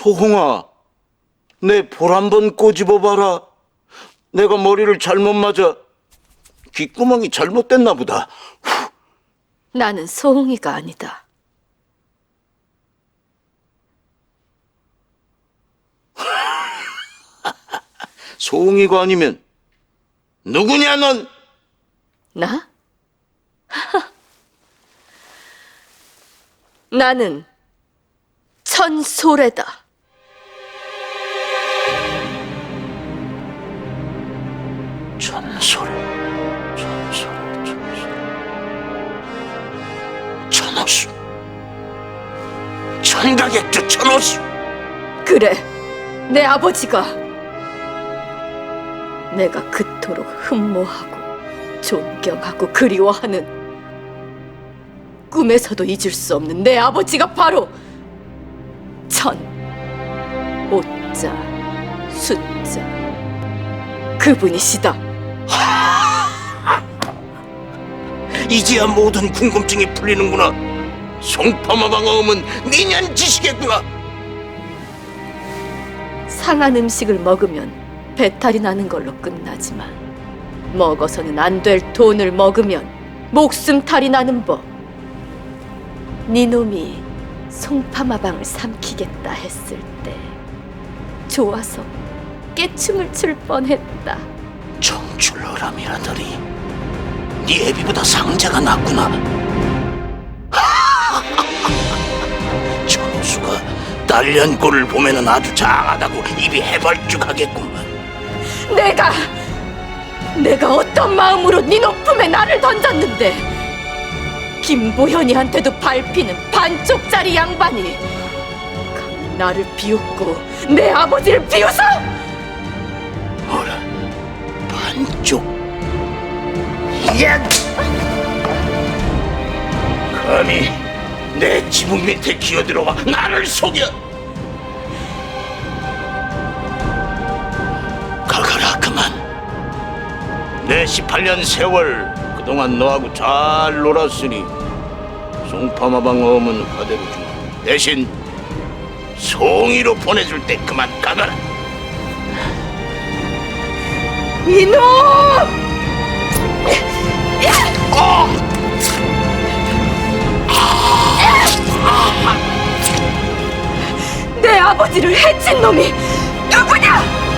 소홍아, 내 볼 한번 꼬집어 봐라. 내가 머리를 잘못 맞아 귓구멍이 잘못됐나 보다. 나는 소홍이가 아니다. 소홍이가 아니면 누구냐 넌? 나? 나는 천소래다. 전설, 전설, 전설. 천호수. 천가객주 천호수. 그래, 내 아버지가 내가 그토록 흠모하고 존경하고 그리워하는 꿈에서도 잊을 수 없는 내 아버지가 바로 천, 오자, 숫자 그분이시다. 이제야 모든 궁금증이 풀리는구나. 송파마방 어음은 미년 지시겠구나. 상한 음식을 먹으면 배탈이 나는 걸로 끝나지만 먹어서는 안 될 돈을 먹으면 목숨 탈이 나는 법. 네 놈이 송파마방을 삼키겠다 했을 때 좋아서 깨춤을 출 뻔했다. 청출어람이라더니 네 애비보다 상자가 낫구나. 천수가 딸년꼴을 보면은 아주 장하다고 입이 해벌쭉하겠구만. 내가 내가 어떤 마음으로 네 높음에 나를 던졌는데 김보현이한테도 밟히는 반쪽짜리 양반이 감히 나를 비웃고 내 아버지를 비웃어 쪽. 야! 감히 내 지붕 밑에 기어들어와 나를 속여! 가거라 그만. 내 18년 세월 그동안 너하고 잘 놀았으니 송파마방 어음은 화대로 주마. 대신 송이로 보내줄 때 그만 가거라. 이놈! 내 아버지를 해친 놈이 누구냐?